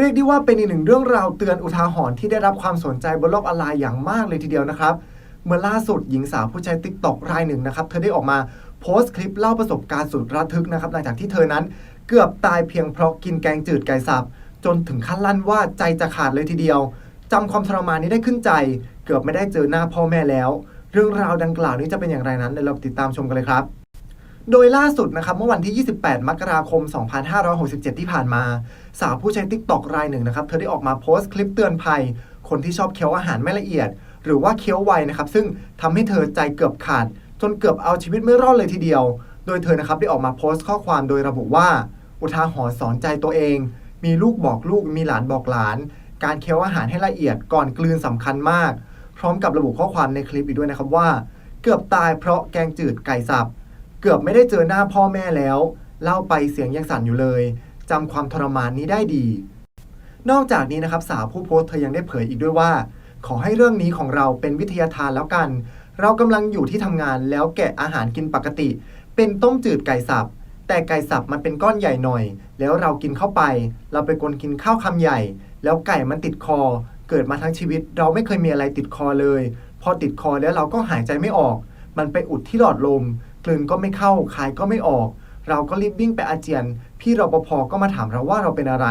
เรียกได้ว่าเป็นอีกหนึ่งเรื่องราวเตือนอุทาหรณ์ที่ได้รับความสนใจบนโลกออนไลน์อย่างมากเลยทีเดียวนะครับ เมื่อล่าสุดหญิงสาวผู้ใช้ติ๊กต็อกรายหนึ่งนะครับ เธอได้ออกมาโพสต์คลิปเล่าประสบการณ์สุดระทึกนะครับหลังจากที่เธอนั้นเกือบตายเพียงเพราะกินแกงจืดไก่สับจนถึงขั้นลั่นว่าใจจะขาดเลยทีเดียวจำความทรมานนี้ได้ขึ้นใจ เกือบไม่ได้เจอหน้าพ่อแม่แล้ว เรื่องราวดังกล่าวนี้จะเป็นอย่างไรนั้นเดี๋ยวเราติดตามชมกันเลยครับ โดยล่าสุดนะครับเมื่อวันที่ 28 มกราคม 2567 ที่ผ่านมา สาวผู้ใช้ TikTok รายหนึ่งนะครับ เธอได้ออกมาโพสต์คลิปเตือนภัย คนที่ชอบเคี้ยวอาหารไม่ละเอียด หรือว่าเคี้ยวไวนะครับ ซึ่งทำให้เธอใจเกือบขาด จนเกือบเอาชีวิตไม่รอดเลยทีเดียว โดยเธอนะครับได้ออกมาโพสต์ข้อความโดยระบุว่า อุทาหรณ์สอนใจตัวเอง มีลูกบอกลูกมีหลานบอกหลาน การเคี้ยวอาหารให้ละเอียดก่อนกลืนสำคัญมาก พร้อมกับระบุข้อความในคลิปอีกด้วยนะครับว่า เกือบตายเพราะแกงจืดไก่สับ เกือบไม่ได้เจอหน้าพ่อแม่แล้ว เล่าไปเสียงยังสั่นอยู่เลยจำความทรมานนี้ได้ดี นอกจากนี้นะครับสาวผู้โพสต์เธอยังได้เผยอีกด้วยว่า ขอให้เรื่องนี้ของเราเป็นวิทยาทานแล้วกัน เรากำลังอยู่ที่ทำงานแล้วแกะอาหารกินปกติ เป็นต้มจืดไก่สับแต่ไก่สับมันเป็นก้อนใหญ่หน่อย แล้วเรากินเข้าไป เราไปกนกินข้าวคำใหญ่ แล้วไก่มันติดคอ เกิดมาทั้งชีวิต เราไม่เคยมีอะไรติดคอเลย พอติดคอแล้วเราก็หายใจไม่ออก มันไปอุดที่หลอดลม กลืนก็ไม่เข้าคายก็ไม่ออก เราก็รีบวิ่งไปอาเจียน พี่รปภก็มาถามเราว่าเราเป็นอะไร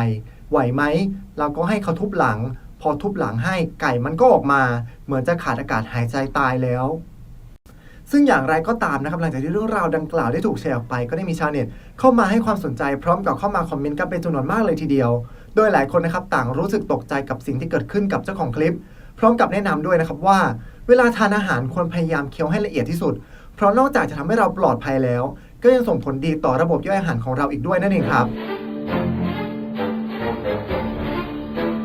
ไหวไหม เราก็ให้เขาทุบหลัง พอทุบหลังให้ไก่มันก็ออกมา เหมือนจะขาดอากาศหายใจตายแล้ว ซึ่งอย่างไรก็ตามนะครับหลังจากที่เรื่องราวดังกล่าวได้ถูกแชร์ออกไป ก็ได้มีชาวเน็ตเข้ามาให้ความสนใจพร้อมกับเข้ามาคอมเมนต์กันเป็นจำนวนมากเลยทีเดียว โดยหลายคนนะครับต่างรู้สึกตกใจกับสิ่งที่เกิดขึ้นกับเจ้าของคลิป พร้อมกับแนะนำด้วยนะครับว่า เวลาทานอาหารควรพยายามเคี้ยวให้ละเอียดที่สุด เพราะนอกจากจะทำให้เราปลอดภัยแล้ว ก็ยังส่งผลดีต่อระบบย่อยอาหารของเราอีกด้วยนั่นเองครับ